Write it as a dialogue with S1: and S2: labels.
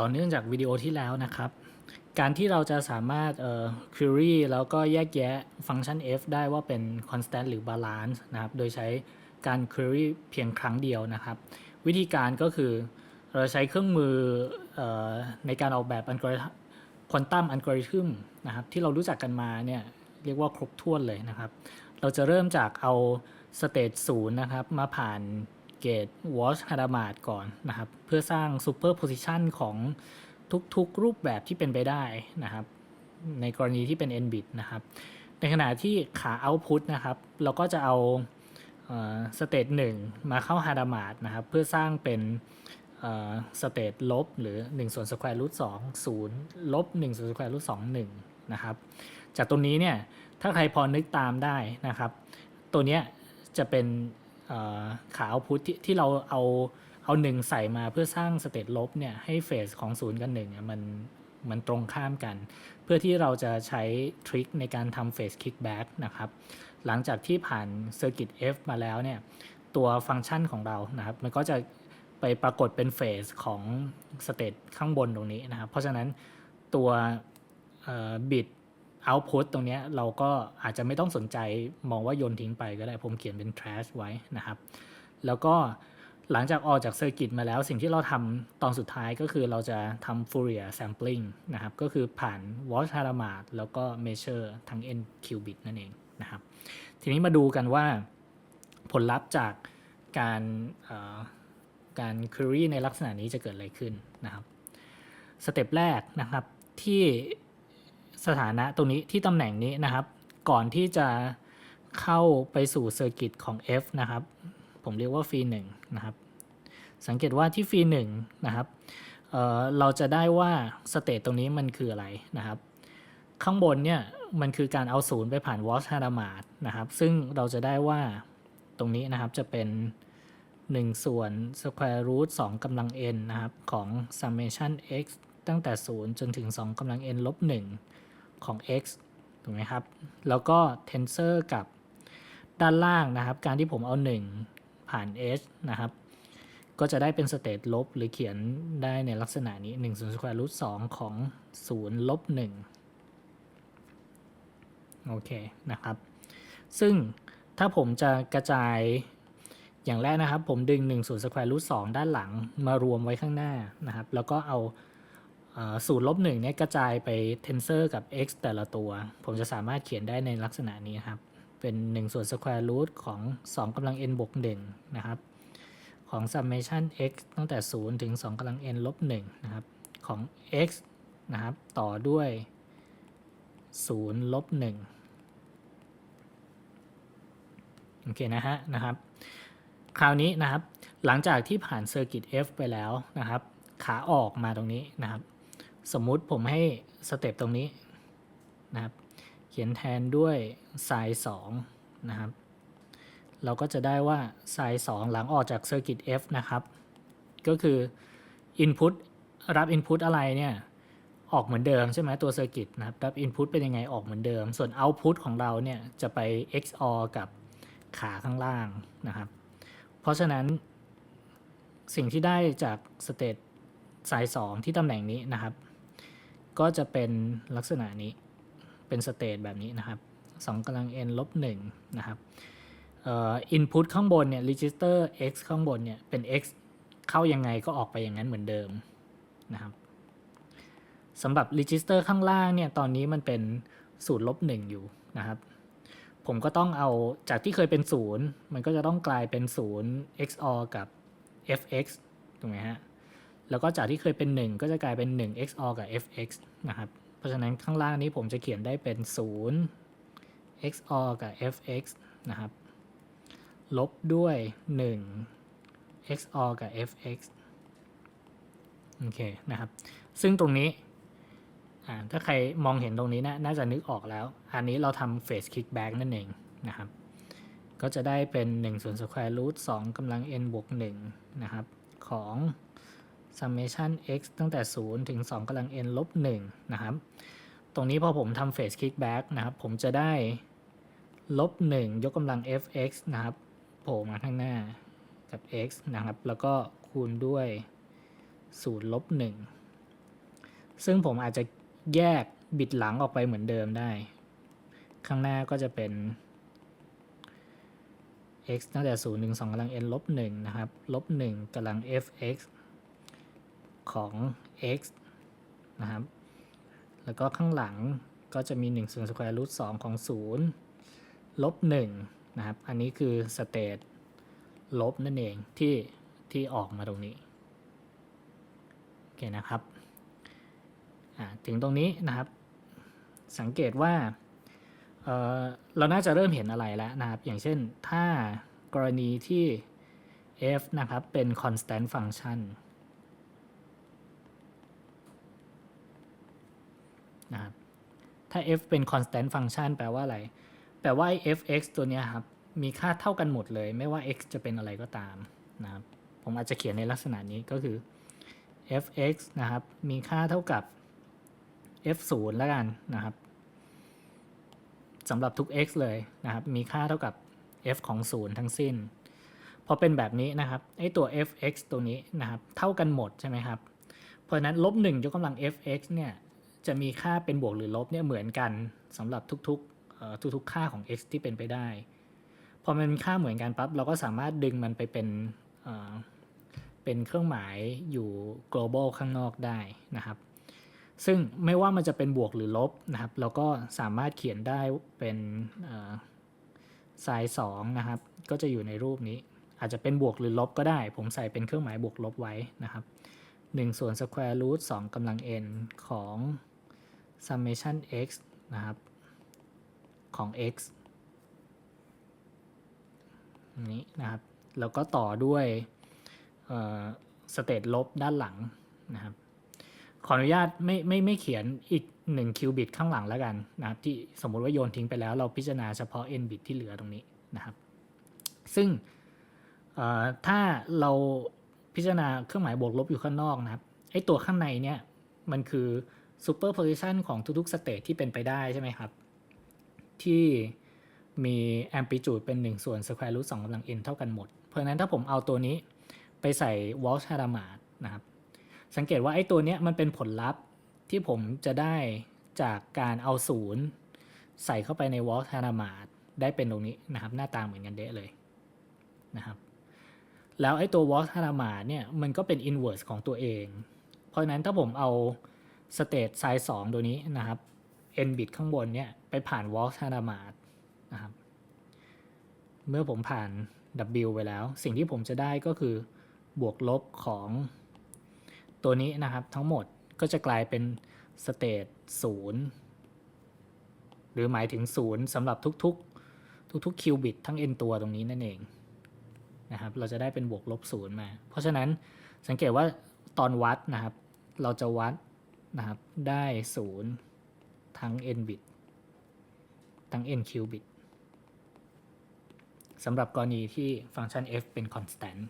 S1: ต่อเนื่องจากวิดีโอที่แล้วนะครับ การที่เราจะสามารถเอ่อ query แล้วก็แยกแยะฟังก์ชัน f ได้ว่าเป็น constant หรือ balance นะครับ โดยใช้การ query เพียงครั้งเดียวนะครับ วิธีการก็คือเราใช้เครื่องมือเออในการออกแบบอัลกอริทึมควอนตัมอัลกอริทึมนะครับที่เรารู้จักกันมาเนี่ยเรียกว่าครบถ้วนเลยนะครับ เราจะเริ่มจากเอาสเตจศูนย์นะครับมาผ่าน เกตวอชฮารามาดก่อนนะครับ เพื่อสร้างซูเปอร์โพซิชันของทุกๆรูปแบบที่เป็นไปได้นะครับ ในกรณีที่เป็น n bit นะครับ ในขณะที่ขา output นะครับ เราก็จะเอาสเตจหนึ่งมาเข้าฮารามาดนะครับ เพื่อสร้างเป็นสเตจลบหรือ1ส่วนสแควร์รูทสองศูนย์ลบ1ส่วนสแควร์รูทสองหนึ่งนะครับ จากตรงนี้เนี่ยถ้าใครพอนึกตามได้นะครับ ตัวเนี้ยจะเป็น ขาเอาพุทที่ที่เราเอาเอาหนึ่งใส่มาเพื่อสร้างสเตตลบเนี่ยให้เฟสของศูนย์กับหนึ่งเนี่ยมันมันตรงข้ามกัน เพื่อที่เราจะใช้ทริคในการทำเฟสคิกแบ็กนะครับ หลังจากที่ผ่านเซอร์กิต F มาแล้วเนี่ยตัวฟังก์ชันของเรานะครับ มันก็จะไปปรากฏเป็นเฟสของสเตตข้างบนตรงนี้นะครับ เพราะฉะนั้นตัวบิต output ตรงนี้เราก็อาจจะไม่ต้องสนใจมองว่าโยนทิ้งไปก็ได้ผมเขียนเป็น trash ไว้นะครับ แล้วก็หลังจากออกจากเซอร์กิตมาแล้วสิ่งที่เราทำตอนสุดท้ายก็คือเราจะทำ Fourier sampling นะครับ ก็คือผ่าน Watch h a r a m a d แล้วก็ measure ทั้ง n qubit นั่นเองนะครับ ทีนี้มาดูกันว่าผลลัพธ์จากการการ query ในลักษณะนี้จะเกิดอะไรขึ้นนะครับ สเต็ปแรกนะครับที่ สถานะตรงนี้ที่ตำแหน่งนี้นะครับ ก่อนที่จะเข้าไปสู่เซอร์กิตของ F นะครับ ผมเรียกว่าฟรีหนึ่งนะครับ สังเกตว่าที่ฟรีหนึ่งนะครับเเราจะได้ว่าสเตตตรงนี้มันคืออะไรนะครับ ข้างบนเนี่ยมันคือการเอาศูนย์ไปผ่านวอชฮารามาดนะครับ ซึ่งเราจะได้ว่าตรงนี้นะครับจะเป็น 1 ส่วน square root 2กำลัง n นะครับ ของ summation x ตั้งแต่ 0 จนถึง 2กำลัง n ลบ 1 ของ x ถูกไหมครับ แล้วก็ tensor กับด้านล่างนะครับ การที่ผมเอา 1 ผ่าน h นะครับ ก็จะได้เป็นสเตตลบ หรือเขียนได้ในลักษณะนี้1ส่วนสแควร์รูท2ของ 0 ลบ 1 โอเคนะครับ ซึ่งถ้าผมจะกระจายอย่างแรกนะครับ ผมดึง1ส่วนสแควร์รูท2ด้านหลังมารวมไว้ข้างหน้านะครับ แล้วก็เอา ศูนย์ลบหนึ่งเนี่ยกระจายไปเทนเซอร์กับ x แต่ละตัว ผมจะสามารถเขียนได้ในลักษณะนี้ครับ เป็น 1 ส่วน square root ของ 2กำลัง n บวก1นะครับ ของ summation x ตั้งแต่ 0 ถึง 2กำลัง n ลบ1นะครับ ของ x นะครับ ต่อด้วย 0 ลบ1โอเคนะฮะนะครับ คราวนี้นะครับ หลังจากที่ผ่านเซอร์กิต F ไปแล้วนะครับ ขาออกมาตรงนี้นะครับ สมมุติผมให้สเต็ปตรงนี้นะครับ เขียนแทนด้วยไซน์สองนะครับ เราก็จะได้ว่าไซน์สองหลังออกจากเซอร์กิต F นะครับ ก็คือ Input รับ Input อะไรเนี่ยออกเหมือนเดิมใช่ไหมตัวเซอร์กิตนะครับรับ Input เป็นยังไงออกเหมือนเดิม ส่วน Output ของเราเนี่ยจะไป XOR กับขาข้างล่างนะครับ เพราะฉะนั้นสิ่งที่ได้จากสเตตสาย 2 ที่ตำแหน่งนี้นะครับ ก็จะเป็นลักษณะนี้เป็นสเตตแบบนี้นะครับ2กำลัง n ลบ1นะครับอ่อ input ข้างบนเนี่ย register x ข้างบนเนี่ยเป็น x เข้ายังไงก็ออกไปอย่างนั้นเหมือนเดิมนะครับสำหรับ register ข้างล่างเนี่ยตอนนี้มันเป็นศูนย์ลบ1อยู่นะครับ ผมก็ต้องเอาจากที่เคยเป็นศูนย์มันก็จะต้องกลายเป็นศูนย์ xor กับ fx ถูกไหมฮะ แล้วก็จากที่เคยเป็น 1 ก็จะกลายเป็น 1 xor กับ fx นะครับ เพราะฉะนั้นข้างล่างนี้ผมจะเขียนได้เป็น 0 xor กับ fx นะครับ ลบด้วย 1 xor กับ fx โอเคนะครับ ซึ่งตรงนี้ถ้าใครมองเห็นตรงนี้นะน่าจะนึกออกแล้ว อันนี้เราทำ face kickback นั่นเองนะครับ ก็จะได้เป็น1ส่วน square root 2กำลัง n บวก1นะครับ ของ summation x ตั้งแต่ 0 ถึง 2กำลัง n ลบ1นะครับ ตรงนี้พอผมทำ phase kickback นะครับ ผมจะได้ลบ1ยกกำลัง fx นะครับโผล่มาข้างหน้ากับ x นะครับ แล้วก็คูณด้วย 0 ลบ 1 ซึ่งผมอาจจะแยกบิดหลังออกไปเหมือนเดิมได้ ข้างหน้าก็จะเป็น x ตั้งแต่ 0 ถึง 2กำลัง n ลบ 1 นะครับ ลบ 1กำลัง fx ของ x นะครับ แล้วก็ข้างหลังก็จะมี1ส่วนสแควร์รูท2ของ 0 ลบ1นะครับ อันนี้คือสเตตลบนั่นเองที่ที่ออกมาตรงนี้ โอเคนะครับถึงตรงนี้นะครับ สังเกตว่าเเราน่าจะเริ่มเห็นอะไรแล้วนะครับ อย่างเช่นถ้ากรณีที่ f นะครับ เป็น constant function นะครับถ้า f เป็น constant function แปลว่าอะไร แปลว่า fx ตัวนี้ครับ มีค่าเท่ากันหมดเลย ไม่ว่า x จะเป็นอะไรก็ตามนะครับ ผมอาจจะเขียนในลักษณะนี้ก็คือ fx นะครับ มีค่าเท่ากับ f0 แล้วกันนะครับสำหรับทุก x เลยนะครับ มีค่าเท่ากับ f ของ 0 ทั้งสิ้น พอเป็นแบบนี้นะครับ ไอตัว fx ตัวนี้นะครับ เท่ากันหมดใช่ไหมครับ เพราะฉะนั้นลบ1ยกกำลัง fx เนี่ย จะมีค่าเป็นบวกหรือลบเนี่ยเหมือนกันสำหรับทุกๆทุกๆค่าของ x ที่เป็นไปได้ พอมันมีค่าเหมือนกันปั๊บเราก็สามารถดึงมันไปเป็นเป็นเครื่องหมายอยู่ global ข้างนอกได้นะครับ ซึ่งไม่ว่ามันจะเป็นบวกหรือลบนะครับ เราก็สามารถเขียนได้เป็นไซน์สองนะครับ ก็จะอยู่ในรูปนี้ อาจจะเป็นบวกหรือลบก็ได้ ผมใส่เป็นเครื่องหมายบวกลบไว้นะครับ1ส่วน square root 2กำลัง n ของ summation x นะครับ ของ x นี้นะครับ แล้วก็ต่อด้วยสเตตลบด้านหลังนะครับ ขออนุญาตไม่ไม่ไม่เขียนอีก 1 คิวบิตข้างหลังแล้วกันนะครับ ที่สมมุติว่าโยนทิ้งไปแล้วเราพิจารณาเฉพาะ n บิตที่เหลือตรงนี้นะครับ ซึ่งถ้าเราพิจารณาเครื่องหมายบวกลบอยู่ข้างนอกนะครับไอตัวข้างในเนี่ยมันคือ superposition ของทุกๆสเตทที่เป็นไปได้ใช่ไหมครับ ที่มี amplitude เป็น 1 ส่วน square root 2กำลัง n เท่ากันหมด เพราะนั้นถ้าผมเอาตัวนี้ไปใส่ Walsh h a r a m a r นะครับ สังเกตว่าไอ้ตัวนี้มันเป็นผลลัพธ์ที่ผมจะได้จากการเอาศูนย์ใส่เข้าไปใน Walsh h a r a m a r ได้เป็นตรงนี้นะครับ หน้าตาเหมือนกันเดะเลยนะครับ แล้วไอ้ตัว Walsh h a r a m a r เนี่ยมันก็เป็น inverse ของตัวเอง เพราะนั้นถ้าผมเอา state size 2ตัวนี้นะครับ n bit ข้างบนเนี่ยไปผ่าน Walsh h a r a m a r นะครับ เมื่อผมผ่าน W ไปแล้ว สิ่งที่ผมจะได้ก็คือบวกลบของตัวนี้นะครับ ทั้งหมดก็จะกลายเป็นสเตตศูนย์หรือหมายถึงศูนย์สำหรับทุกๆ ทุกๆคิวบิตทั้ง n ตัวตรงนี้นั่นเองนะครับ เราจะได้เป็นบวกลบศูนย์มา เพราะฉะนั้นสังเกตว่าตอนวัดนะครับ เราจะวัด นะครับ ได้ศูนย์ทั้ง n บิต ทั้ง n คิวบิตสำหรับกรณีที่ฟังก์ชัน f เป็น constant